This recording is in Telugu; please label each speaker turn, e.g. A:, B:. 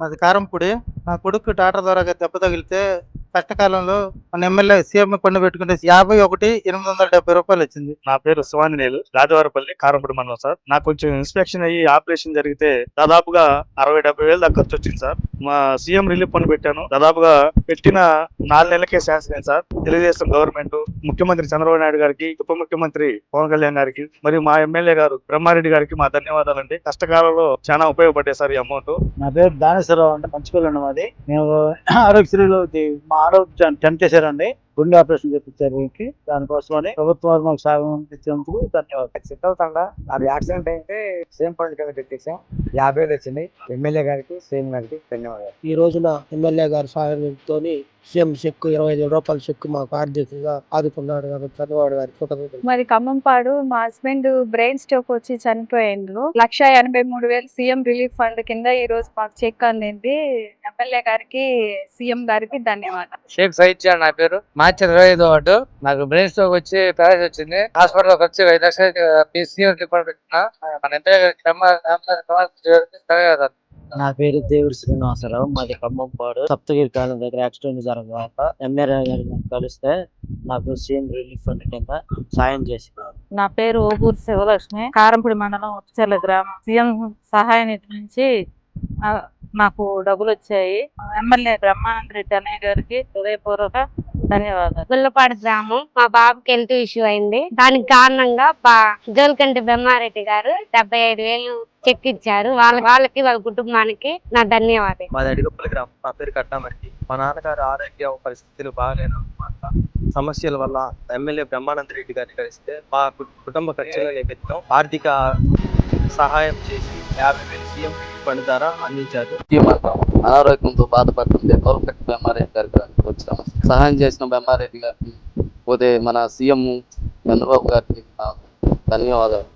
A: మాది కారంపూడి నా కొడుకు టాటా ద్వారా దెబ్బ తగిలితే కష్టకాలంలో మన ఎమ్మెల్యే సీఎం పన్ను పెట్టుకుంటే యాభై ఒకటి ఎనిమిది వందల డెబ్బై రూపాయలు వచ్చింది.
B: నా పేరు సువాంజనేయులు రాజవారపల్లి కారంపూడి మండలం సార్. నాకు కొంచెం ఇన్స్పెక్షన్ అయ్యి ఆపరేషన్ జరిగితే దాదాపుగా అరవై డెబ్బై వేలు దాకా ఖర్చు వచ్చింది సార్. మా సీఎం రిలీఫ్ ఫండ్ పెట్టాను. దాదాపుగా పెట్టిన నాలుగు నెలలకే అయింది సార్. తెలుగుదేశం గవర్నమెంట్ ముఖ్యమంత్రి చంద్రబాబు నాయుడు గారికి ఉప ముఖ్యమంత్రి పవన్ కళ్యాణ్ గారికి మరియు మా ఎమ్మెల్యే గారు బ్రహ్మారెడ్డి గారికి మా ధన్యవాదాలండి కష్టకాలంలో చాలా ఉపయోగపడ్డాయి సార్ ఈ అమౌంట్
C: నా పేరు దానేశ్వరరావు అంటే మంచిపల్లి మాది. మేము ఆరోగ్యశ్రీలో మా ఆరోగ్య టెన్ చేశారండి. గుండె ఆపరేషన్ చేపించారు వీరికి దానికోసమని ప్రభుత్వం వారు మాకు సాయం ఇచ్చినందుకు ధన్యవాదాలు.
D: సెట్ అవుతాడా అది యాక్సిడెంట్ అయితే సేమ్ పాయింట్ కింద పెట్టేసాం. యాభై వేలు వచ్చింది. ఎమ్మెల్యే గారికి సేమ్ గారికి ధన్యవాదాలు.
E: ఈ రోజున ఎమ్మెల్యే గారి సహాయంతో సీఎం చెక్కు ఇరవై ఐదు రూపాయల చెక్కు మాకు ఆర్థికంగా ఆదుకున్నాడు కాబట్టి చంద్రబాబు గారికి.
F: మరి ఖమ్మంపాడు మా హస్బెండ్ బ్రెయిన్ స్ట్రోక్ వచ్చి చనిపోయిండు. లక్ష ఎనభై మూడు వేలు సీఎం రిలీఫ్ ఫండ్ కింద ఈ రోజు మాకు చెక్ అందింది. ఎమ్మెల్యే గారికి సీఎం గారికి ధన్యవాదాలు.
G: షేక్ జాన్ నా పేరు. మార్చి ఇరవై ఐదో నాకు బ్రెయిన్ స్ట్రోక్ వచ్చి ప్యారేజ్ వచ్చింది. హాస్పిటల్ వచ్చి ఐదు లక్షలు సీఎం రిపోర్ట్ పెట్టిన మన ఎంత ధన్యవాదాలు
H: నా పేరు దేవుడి శ్రీనివాసరావు మాది ఖమ్మంపాడు. సప్తగిరి కాలం దగ్గర యాక్సిడెంట్ జరగక ఎమ్మెల్యే గారిని కలిస్తే నాకు సీఎం రిలీఫ్ ఫండ్ కింద సాయం చేసినారు
I: నా పేరు ఓగూరు శివలక్ష్మి. కారంపూడి మండలం ఉచ్చర్ల గ్రామం. సీఎం సహాయ నిధి నుంచి నాకు డబ్బులు వచ్చాయి. ఎమ్మెల్యే బ్రహ్మానంద రెడ్డి అన్నయ్య గారికి హృదయపూర్వక ధన్యవాదాలు.
J: గుల్లపాడు గ్రామం మా బాబుకి హెల్త్ ఇష్యూ అయింది. దానికి కారణంగా బా జోలికంటి బ్రహ్మారెడ్డి గారు డెబ్బై ఐదు వేలు చెక్ ఇచ్చారు. వాళ్ళ వాళ్ళకి వాళ్ళ కుటుంబానికి నా ధన్యవాదాలు.
G: గ్రామం. నా పేరు కట్టామట్టి మా నాన్నగారు ఆరోగ్య పరిస్థితులు బాగాలేను సమస్యల వల్ల ఎమ్మెల్యే బ్రహ్మానంద రెడ్డి గారిని కలిస్తే మా కుటుంబ ఖర్చులు ఆర్థిక సహాయం చేసి యాభై వేలు సీఎం ఫండ్ ద్వారా అందించారు?
K: అనారోగ్యంతో బాధపడుతుంటే పర్ఫెక్ట్ బెమ్మారెడ్డి గారికి వచ్చాము సహాయం చేసిన బెమ్మారెడ్డి గారికి పోతే మన సీఎం చంద్రబాబు గారికి ధన్యవాదాలు.